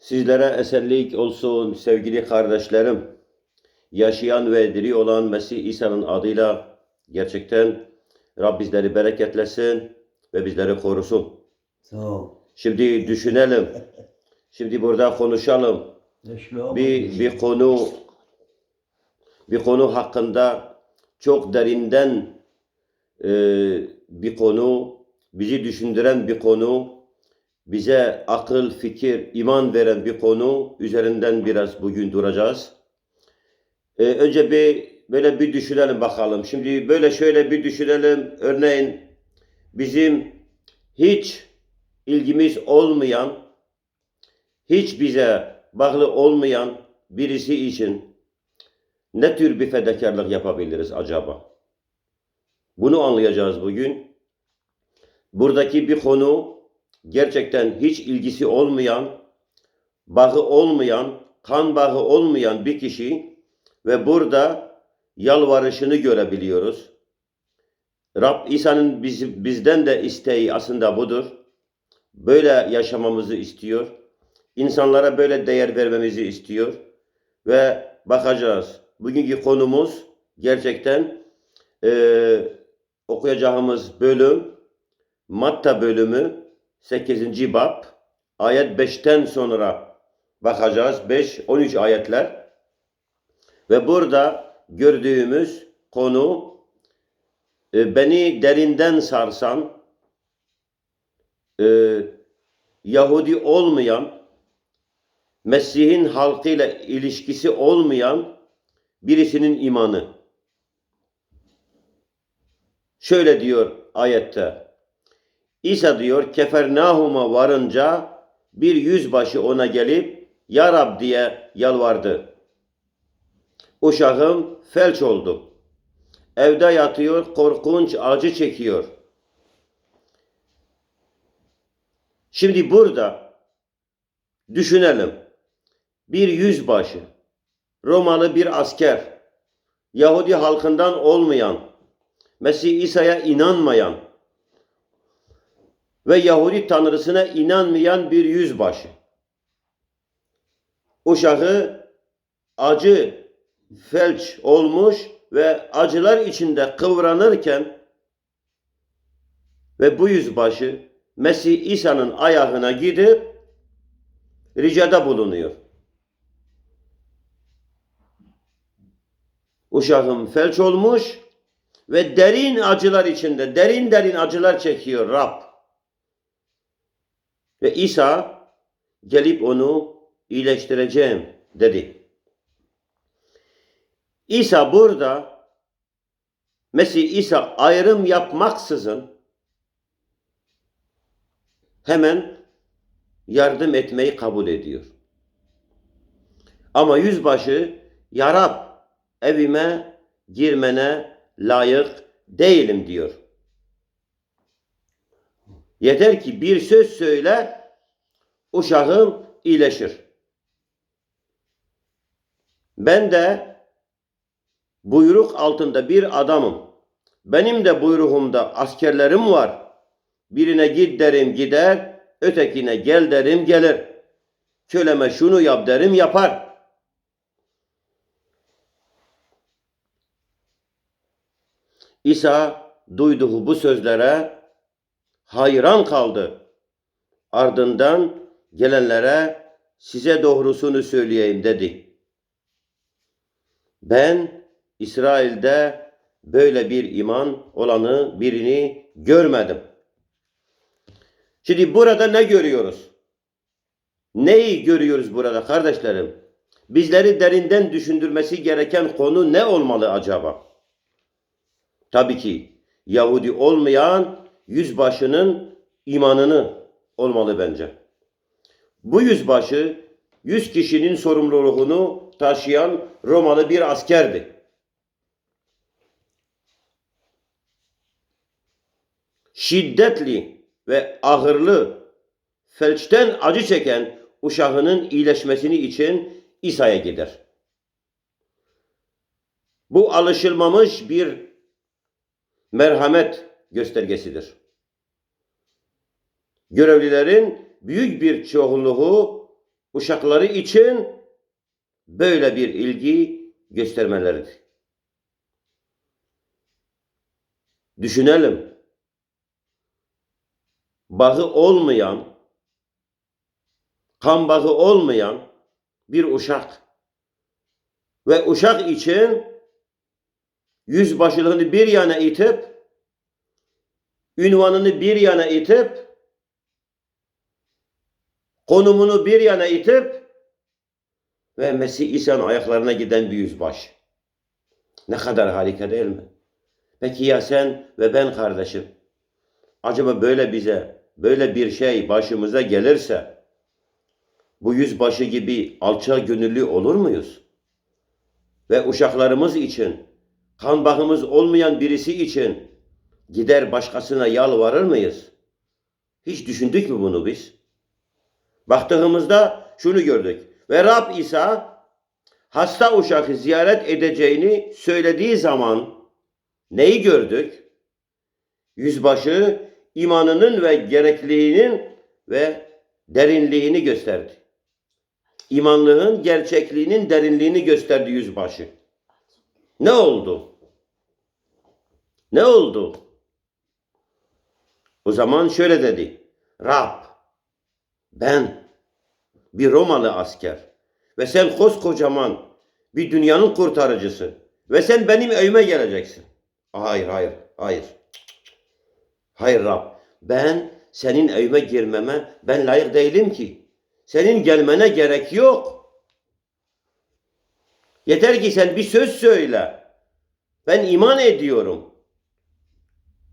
Sizlere esenlik olsun sevgili kardeşlerim. Yaşayan ve diri olan Mesih İsa'nın adıyla gerçekten Rab bizleri bereketlesin ve bizleri korusun. Sağ ol. Şimdi düşünelim. Şimdi burada konuşalım. Bir, bir konu bir konu hakkında çok derinden e, bir konu, bizi düşündüren bir konu, bize akıl, fikir, iman veren bir konu üzerinden biraz bugün duracağız. E, önce bir böyle bir düşünelim bakalım. Şimdi böyle şöyle bir düşünelim. Örneğin bizim hiç ilgimiz olmayan, hiç bize bağlı olmayan birisi için ne tür bir fedakarlık yapabiliriz acaba? Bunu anlayacağız bugün. Buradaki bir konu gerçekten hiç ilgisi olmayan, bağı olmayan, kan bağı olmayan bir kişi ve burada yalvarışını görebiliyoruz. Rab İsa'nın biz, bizden de isteği aslında budur. Böyle yaşamamızı istiyor. İnsanlara böyle değer vermemizi istiyor. Ve bakacağız. Bugünkü konumuz gerçekten eee, okuyacağımız bölüm Matta bölümü 8. bab ayet 5'ten sonra bakacağız. 5-13 ayetler. Ve burada gördüğümüz konu e, beni derinden sarsan e, Yahudi olmayan Mesih'in halkıyla ilişkisi olmayan birisinin imanı. Şöyle diyor ayette. İsa diyor Kefernahum'a varınca bir yüzbaşı ona gelip Ya Rab diye yalvardı. Uşağım felç oldu. Evde yatıyor, korkunç acı çekiyor. Şimdi burada düşünelim. Bir yüzbaşı, Romalı bir asker, Yahudi halkından olmayan, Mesih İsa'ya inanmayan ve Yahudi tanrısına inanmayan bir yüzbaşı. Uşağı acı, felç olmuş ve acılar içinde kıvranırken ve bu yüzbaşı Mesih İsa'nın ayağına gidip ricada bulunuyor. Uşağım felç olmuş ve derin acılar içinde, derin derin acılar çekiyor Rab. Ve İsa gelip onu iyileştireceğim dedi. İsa burada Mesih İsa ayrım yapmaksızın hemen yardım etmeyi kabul ediyor. Ama yüzbaşı ya Rab evime girmene layık değilim diyor. Yeter ki bir söz söyle uşağım iyileşir. Ben de buyruk altında bir adamım. Benim de buyruğumda askerlerim var. Birine git derim gider, ötekine gel derim gelir. Köleme şunu yap derim yapar. İsa duyduğu bu sözlere hayran kaldı. Ardından gelenlere size doğrusunu söyleyeyim dedi. Ben İsrail'de böyle bir iman olanı birini görmedim. Şimdi burada ne görüyoruz? Neyi görüyoruz burada kardeşlerim? Bizleri derinden düşündürmesi gereken konu ne olmalı acaba? Tabii ki Yahudi olmayan yüzbaşının imanını olmalı bence. Bu yüzbaşı yüz kişinin sorumluluğunu taşıyan Romalı bir askerdi. Şiddetli ve ağırlı felçten acı çeken uşağının iyileşmesini için İsa'ya gider. Bu alışılmamış bir merhamet göstergesidir. Görevlilerin büyük bir çoğunluğu uşakları için böyle bir ilgi göstermeleridir. Düşünelim. Bağı olmayan, kan bağı olmayan bir uşak ve uşak için yüzbaşılığını bir yana itip ünvanını bir yana itip konumunu bir yana itip ve Mesih İsa'nın ayaklarına giden bir yüzbaşı. Ne kadar harika değil mi? Peki ya sen ve ben kardeşim? Acaba böyle bize, böyle bir şey başımıza gelirse bu yüzbaşı gibi alçak gönüllü olur muyuz? Ve uşaklarımız için, kan bağımız olmayan birisi için gider başkasına yalvarır mıyız? Hiç düşündük mü bunu biz? Baktığımızda şunu gördük. Ve Rab İsa hasta uşağı ziyaret edeceğini söylediği zaman neyi gördük? Yüzbaşı imanının ve gerekliliğinin ve derinliğini gösterdi. İmanlığın gerçekliğinin derinliğini gösterdi yüzbaşı. Ne oldu? Ne oldu? O zaman şöyle dedi. Rab ben bir Romalı asker ve sen koskocaman bir dünyanın kurtarıcısı ve sen benim evime geleceksin. Hayır, hayır, hayır. Hayır Rab, ben senin evime girmeme ben layık değilim ki. Senin gelmene gerek yok. Yeter ki sen bir söz söyle. Ben iman ediyorum.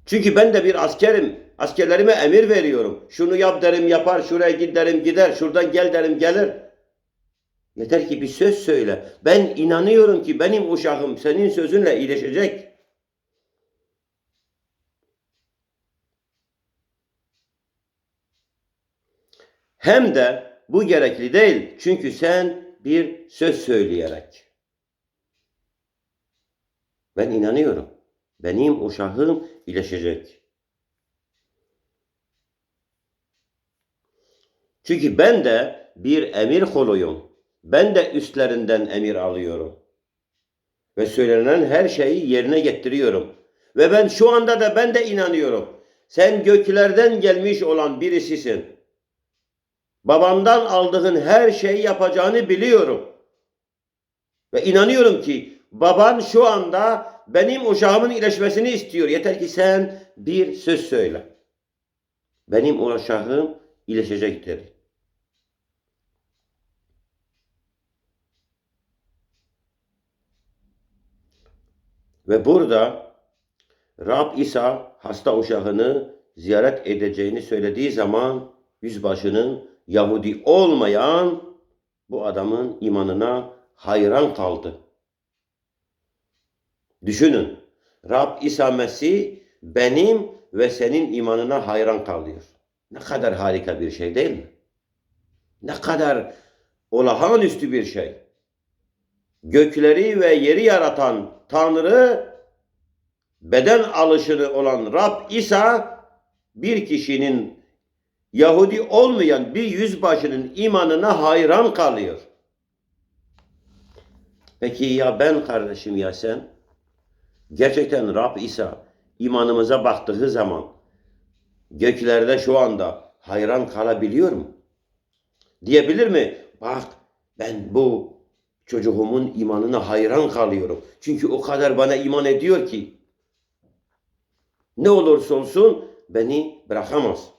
Çünkü ben de bir askerim. Askerlerime emir veriyorum. Şunu yap derim yapar, şuraya git derim gider, şuradan gel derim gelir. Yeter ki bir söz söyle. Ben inanıyorum ki benim uşağım senin sözünle iyileşecek. Hem de bu gerekli değil. Çünkü sen bir söz söyleyerek. Ben inanıyorum. Benim uşağım iyileşecek. Çünkü ben de bir emir koluyum. Ben de üstlerinden emir alıyorum. Ve söylenen her şeyi yerine getiriyorum. Ve ben şu anda da ben de inanıyorum. Sen göklerden gelmiş olan birisisin. Babamdan aldığın her şeyi yapacağını biliyorum. Ve inanıyorum ki baban şu anda benim uşağımın iyileşmesini istiyor. Yeter ki sen bir söz söyle. Benim uşağım iyileşecektir. Ve burada Rab İsa hasta uşağını ziyaret edeceğini söylediği zaman yüzbaşının Yahudi olmayan bu adamın imanına hayran kaldı. Düşünün. Rab İsa Mesih benim ve senin imanına hayran kalıyor. Ne kadar harika bir şey değil mi? Ne kadar olağanüstü bir şey. Gökleri ve yeri yaratan Tanrı beden alışını olan Rab İsa bir kişinin Yahudi olmayan bir yüzbaşının imanına hayran kalıyor. Peki ya ben kardeşim ya sen? Gerçekten Rab İsa imanımıza baktığı zaman göklerde şu anda hayran kalabiliyor mu? Diyebilir mi? Bak ben bu çocuğumun imanına hayran kalıyorum. Çünkü o kadar bana iman ediyor ki ne olursa olsun beni bırakamaz.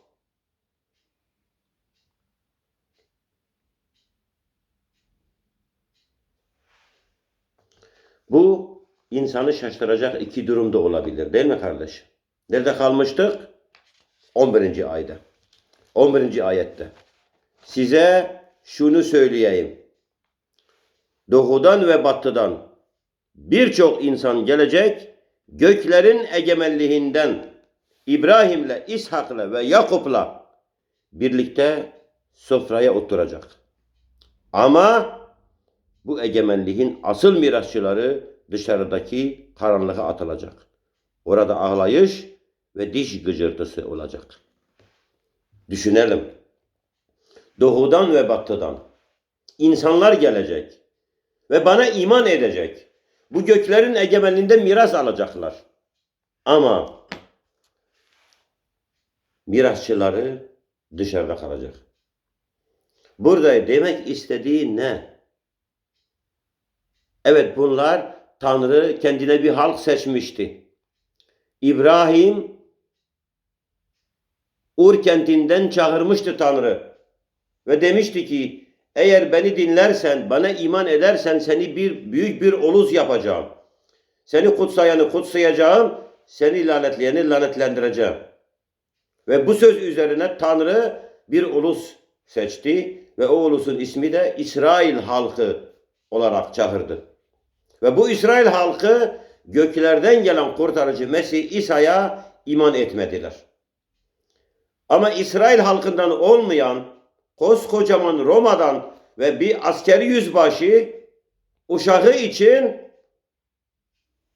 Bu insanı şaşıracak iki durumda olabilir değil mi kardeş? Nerede kalmıştık? 11. ayda. 11. ayette. Size şunu söyleyeyim. Doğudan ve batıdan birçok insan gelecek, göklerin egemenliğinden İbrahim'le, İshak'la ve Yakup'la birlikte sofraya oturacak. Ama bu egemenliğin asıl mirasçıları dışarıdaki karanlığa atılacak. Orada ağlayış ve diş gıcırtısı olacak. Düşünelim. Doğudan ve batıdan insanlar gelecek ve bana iman edecek. Bu göklerin egemenliğinde miras alacaklar. Ama mirasçıları dışarıda kalacak. Burada demek istediği ne? Evet bunlar Tanrı kendine bir halk seçmişti. İbrahim Ur kentinden çağırmıştı Tanrı. Ve demişti ki eğer beni dinlersen, bana iman edersen seni bir büyük bir oluz yapacağım. Seni kutsayanı kutsayacağım, seni lanetleyeni lanetlendireceğim. Ve bu söz üzerine Tanrı bir ulus seçti ve o ulusun ismi de İsrail halkı olarak çağırdı. Ve bu İsrail halkı göklerden gelen kurtarıcı Mesih İsa'ya iman etmediler. Ama İsrail halkından olmayan koskocaman Roma'dan ve bir askeri yüzbaşı uşağı için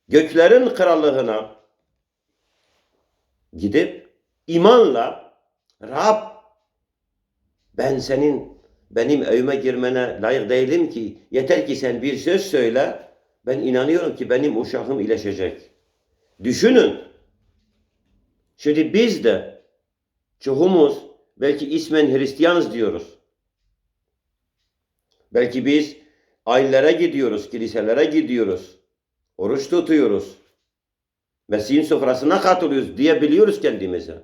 göklerin krallığına gidip imanla Rab ben senin benim evime girmene layık değilim ki yeter ki sen bir söz söyle ben inanıyorum ki benim uşağım iyileşecek. Düşünün. Şimdi biz de çoğumuz belki ismen Hristiyanız diyoruz. Belki biz ailelere gidiyoruz, kiliselere gidiyoruz. Oruç tutuyoruz. Mesih'in sofrasına katılıyoruz diyebiliyoruz kendimize.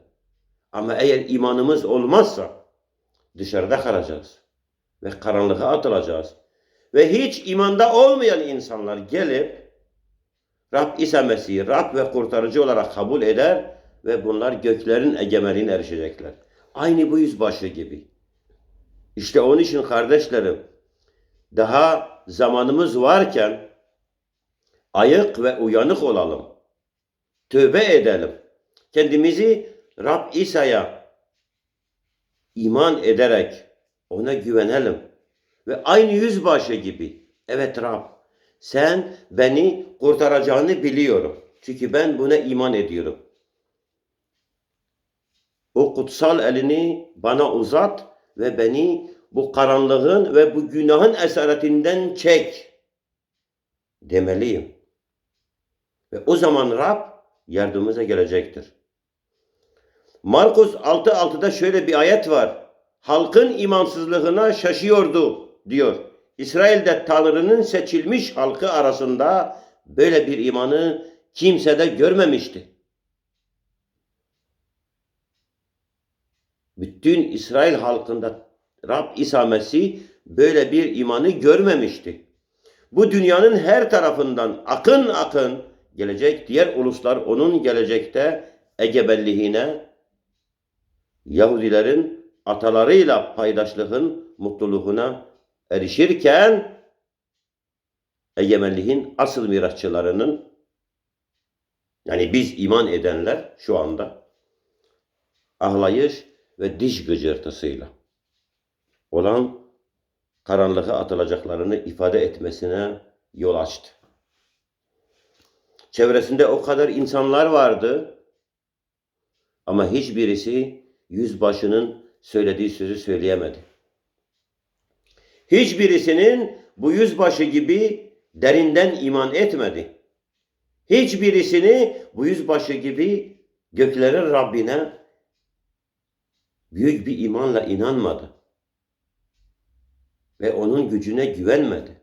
Ama eğer imanımız olmazsa dışarıda kalacağız. Ve karanlığa atılacağız. Ve hiç imanda olmayan insanlar gelip Rab İsa Mesih'i Rab ve kurtarıcı olarak kabul eder ve bunlar göklerin egemenliğine erişecekler. Aynı bu yüzbaşı gibi. İşte onun için kardeşlerim daha zamanımız varken ayık ve uyanık olalım. Tövbe edelim. Kendimizi Rab İsa'ya iman ederek ona güvenelim. Ve aynı yüzbaşı gibi. Evet Rab sen beni kurtaracağını biliyorum. Çünkü ben buna iman ediyorum. O kutsal elini bana uzat ve beni bu karanlığın ve bu günahın esaretinden çek demeliyim. Ve o zaman Rab yardımımıza gelecektir. Markus 6.6'da şöyle bir ayet var. Halkın imansızlığına şaşıyordu diyor. İsrail'de Tanrı'nın seçilmiş halkı arasında böyle bir imanı kimse de görmemişti. Bütün İsrail halkında Rab İsa Mesih böyle bir imanı görmemişti. Bu dünyanın her tarafından akın akın gelecek diğer uluslar onun gelecekte egemenliğine Yahudilerin atalarıyla paydaşlığın mutluluğuna erişirken egemenliğin asıl mirasçılarının yani biz iman edenler şu anda ahlayış ve diş gıcırtısıyla olan karanlığa atılacaklarını ifade etmesine yol açtı. Çevresinde o kadar insanlar vardı ama hiçbirisi yüzbaşının söylediği sözü söyleyemedi. Hiçbirisinin bu yüzbaşı gibi derinden iman etmedi. Hiçbirisini bu yüzbaşı gibi göklerin Rabbine büyük bir imanla inanmadı. Ve onun gücüne güvenmedi.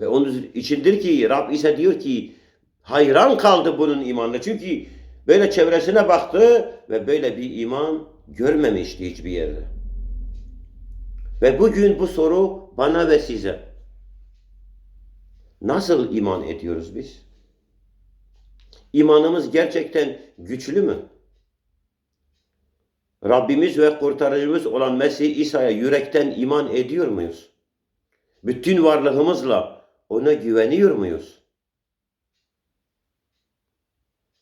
Ve onun içindir ki Rab ise diyor ki hayran kaldı bunun imanına. Çünkü böyle çevresine baktı ve böyle bir iman görmemişti hiçbir yerde. Ve bugün bu soru bana ve size. Nasıl iman ediyoruz biz? İmanımız gerçekten güçlü mü? Rabbimiz ve kurtarıcımız olan Mesih İsa'ya yürekten iman ediyor muyuz? Bütün varlığımızla ona güveniyor muyuz?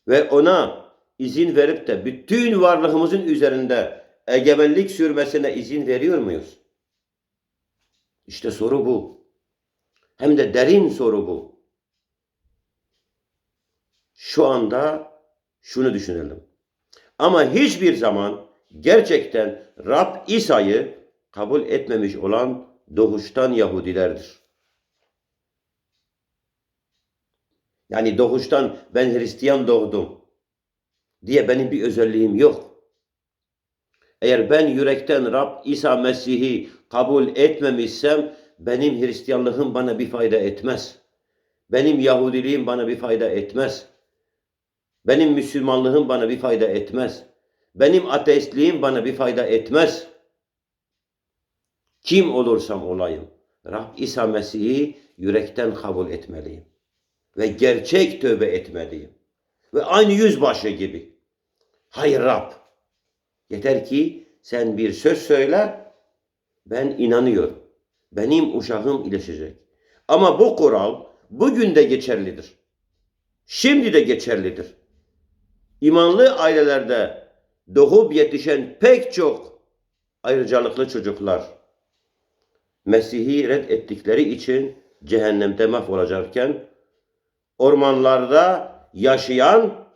Ve ona izin verip de bütün varlığımızın üzerinde egemenlik sürmesine izin veriyor muyuz? İşte soru bu. Hem de derin soru bu. Şu anda şunu düşünelim. Ama hiçbir zaman gerçekten Rab İsa'yı kabul etmemiş olan doğuştan Yahudilerdir. Yani doğuştan ben Hristiyan doğdum diye benim bir özelliğim yok. Eğer ben yürekten Rab İsa Mesih'i kabul etmemişsem benim Hristiyanlığım bana bir fayda etmez. Benim Yahudiliğim bana bir fayda etmez. Benim Müslümanlığım bana bir fayda etmez. Benim ateistliğim bana bir fayda etmez. Kim olursam olayım. Rab İsa Mesih'i yürekten kabul etmeliyim. Ve gerçek tövbe etmeliyim. Ve aynı yüzbaşı gibi. Hayır Rab. Yeter ki sen bir söz söyle. Ben inanıyorum. Benim uşağım iyileşecek. Ama bu kural bugün de geçerlidir. Şimdi de geçerlidir. İmanlı ailelerde doğup yetişen pek çok ayrıcalıklı çocuklar Mesih'i reddettikleri için cehennemde mahvolacakken ormanlarda yaşayan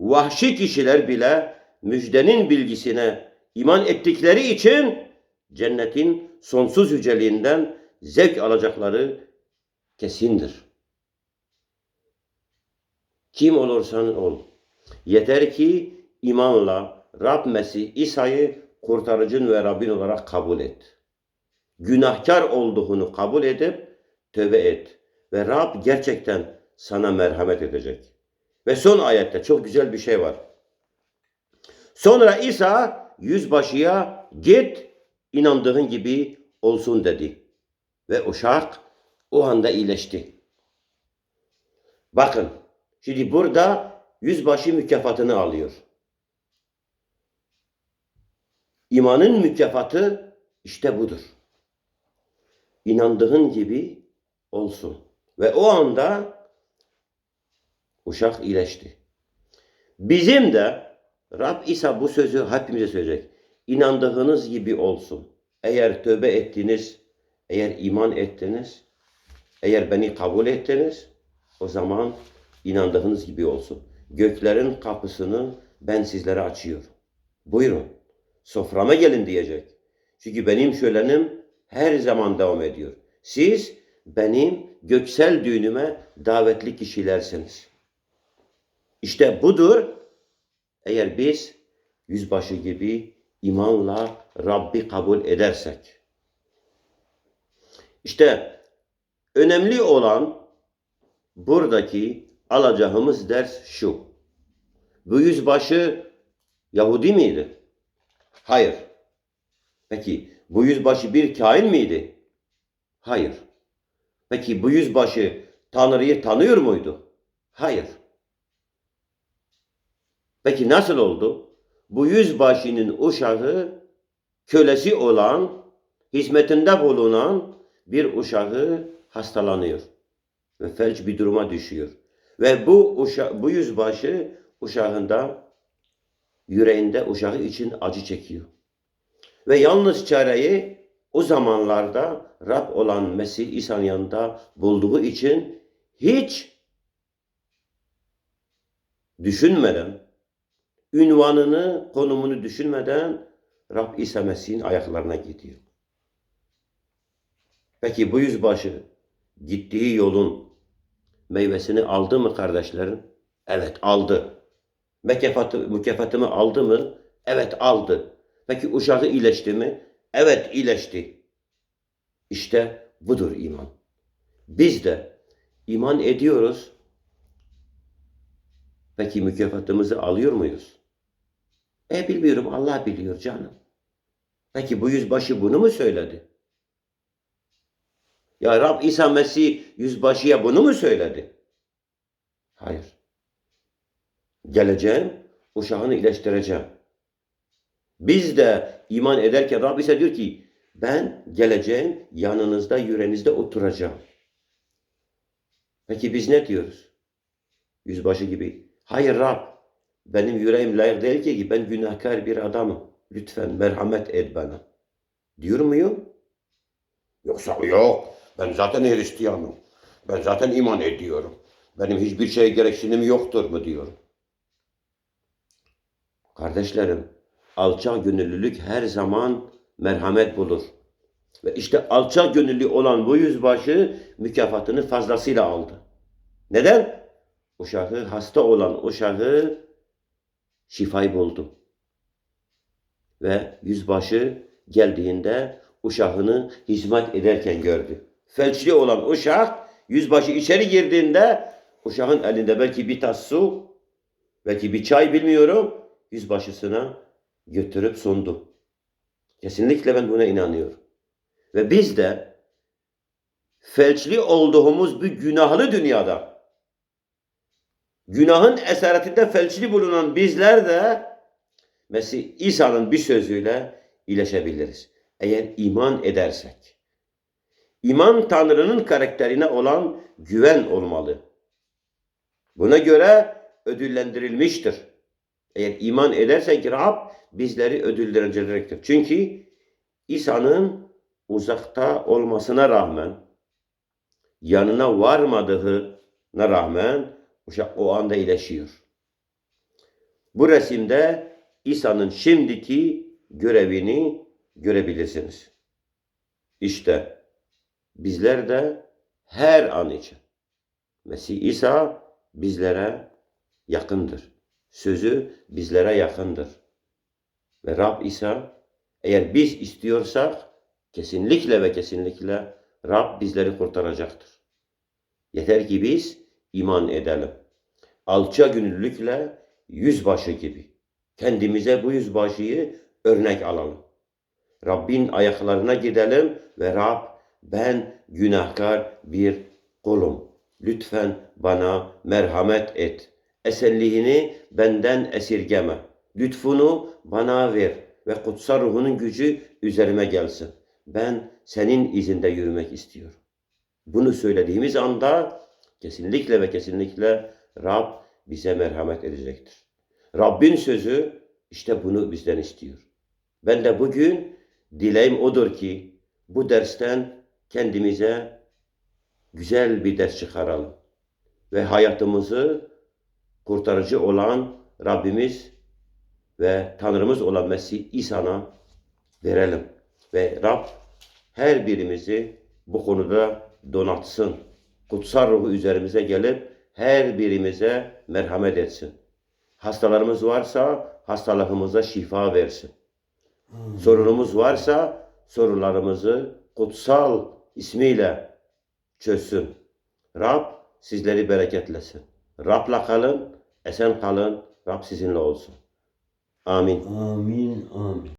vahşi kişiler bile müjdenin bilgisine iman ettikleri için cennetin sonsuz yüceliğinden zevk alacakları kesindir. Kim olursan ol. Yeter ki imanla Rab Mesih İsa'yı kurtarıcın ve Rabbin olarak kabul et. Günahkar olduğunu kabul edip tövbe et. Ve Rab gerçekten sana merhamet edecek. Ve son ayette çok güzel bir şey var. Sonra İsa yüzbaşıya git inandığın gibi olsun dedi. Ve uşak o anda iyileşti. Bakın şimdi burada yüzbaşı mükafatını alıyor. İmanın mükafatı işte budur. İnandığın gibi olsun. Ve o anda uşak iyileşti. Bizim de Rab İsa bu sözü hepimize söyleyecek. İnandığınız gibi olsun. Eğer tövbe ettiniz, eğer iman ettiniz, eğer beni kabul ettiniz, o zaman inandığınız gibi olsun. Göklerin kapısını ben sizlere açıyorum. Buyurun, soframa gelin diyecek. Çünkü benim şölenim her zaman devam ediyor. Siz benim göksel düğünüme davetli kişilersiniz. İşte budur. Eğer biz yüzbaşı gibi imanla Rabbi kabul edersek. İşte önemli olan buradaki alacağımız ders şu. Bu yüzbaşı Yahudi miydi? Hayır. Peki bu yüzbaşı bir kain miydi? Hayır. Peki bu yüzbaşı Tanrı'yı tanıyor muydu? Hayır. Peki nasıl oldu? Bu yüzbaşının uşağı kölesi olan, hizmetinde bulunan bir uşağı hastalanıyor. Ve felç bir duruma düşüyor. Ve bu uşa bu yüzbaşı uşağında yüreğinde uşağı için acı çekiyor. Ve yalnız çareyi o zamanlarda Rab olan Mesih İsa'nın yanında bulduğu için hiç düşünmeden, ünvanını, konumunu düşünmeden Rab İsa Mesih'in ayaklarına gidiyor. Peki bu yüzbaşı gittiği yolun meyvesini aldı mı kardeşlerim? Evet aldı. Mükafatı, mükafatımı aldı mı? Evet aldı. Peki uşağı iyileşti mi? Evet iyileşti. İşte budur iman. Biz de iman ediyoruz. Peki mükafatımızı alıyor muyuz? E bilmiyorum Allah biliyor canım. Peki bu yüzbaşı bunu mu söyledi? Ya Rab İsa Mesih yüzbaşıya bunu mu söyledi? Hayır. Geleceğim, uşağını iyileştireceğim. Biz de iman ederken Rab ise diyor ki ben geleceğim yanınızda yüreğinizde oturacağım. Peki biz ne diyoruz? Yüzbaşı gibi. Hayır Rab benim yüreğim layık değil ki ben günahkar bir adamım. Lütfen merhamet et bana. Diyor muyum? Yoksa yok. Ben zaten Hristiyanım. Ben zaten iman ediyorum. Benim hiçbir şeye gereksinim yoktur mu diyorum. Kardeşlerim, alçak gönüllülük her zaman merhamet bulur. Ve işte alçak gönüllü olan bu yüzbaşı mükafatını fazlasıyla aldı. Neden? Uşağı, hasta olan uşağı şifayı buldu. Ve yüzbaşı geldiğinde uşağını hizmet ederken gördü. Felçli olan uşak yüzbaşı içeri girdiğinde uşağın elinde belki bir tas su, belki bir çay bilmiyorum yüzbaşısına götürüp sundu. Kesinlikle ben buna inanıyorum. Ve biz de felçli olduğumuz bir günahlı dünyada günahın esaretinde felçli bulunan bizler de Mesih İsa'nın bir sözüyle iyileşebiliriz. Eğer iman edersek. İman Tanrı'nın karakterine olan güven olmalı. Buna göre ödüllendirilmiştir. Eğer iman edersek Rab bizleri ödüllendirecektir. Çünkü İsa'nın uzakta olmasına rağmen yanına varmadığına rağmen o anda iyileşiyor. Bu resimde İsa'nın şimdiki görevini görebilirsiniz. İşte bizler de her an için Mesih İsa bizlere yakındır. Sözü bizlere yakındır. Ve Rab İsa eğer biz istiyorsak kesinlikle ve kesinlikle Rab bizleri kurtaracaktır. Yeter ki biz iman edelim. Alça gönüllülükle yüzbaşı gibi. Kendimize bu yüzbaşıyı örnek alalım. Rabbin ayaklarına gidelim ve Rab ben günahkar bir kulum. Lütfen bana merhamet et. Esenliğini benden esirgeme. Lütfunu bana ver ve kutsal ruhunun gücü üzerime gelsin. Ben senin izinde yürümek istiyorum. Bunu söylediğimiz anda kesinlikle ve kesinlikle Rab bize merhamet edecektir. Rabbin sözü işte bunu bizden istiyor. Ben de bugün dileğim odur ki bu dersten kendimize güzel bir ders çıkaralım. Ve hayatımızı kurtarıcı olan Rabbimiz ve Tanrımız olan Mesih İsa'na verelim. Ve Rab her birimizi bu konuda donatsın. Kutsal ruhu üzerimize gelip her birimize merhamet etsin. Hastalarımız varsa hastalıkımıza şifa versin. Sorunumuz varsa sorularımızı kutsal ismiyle çözsün. Rab sizleri bereketlesin. Rab'la kalın, esen kalın. Rab sizinle olsun. Amin. Amin, amin.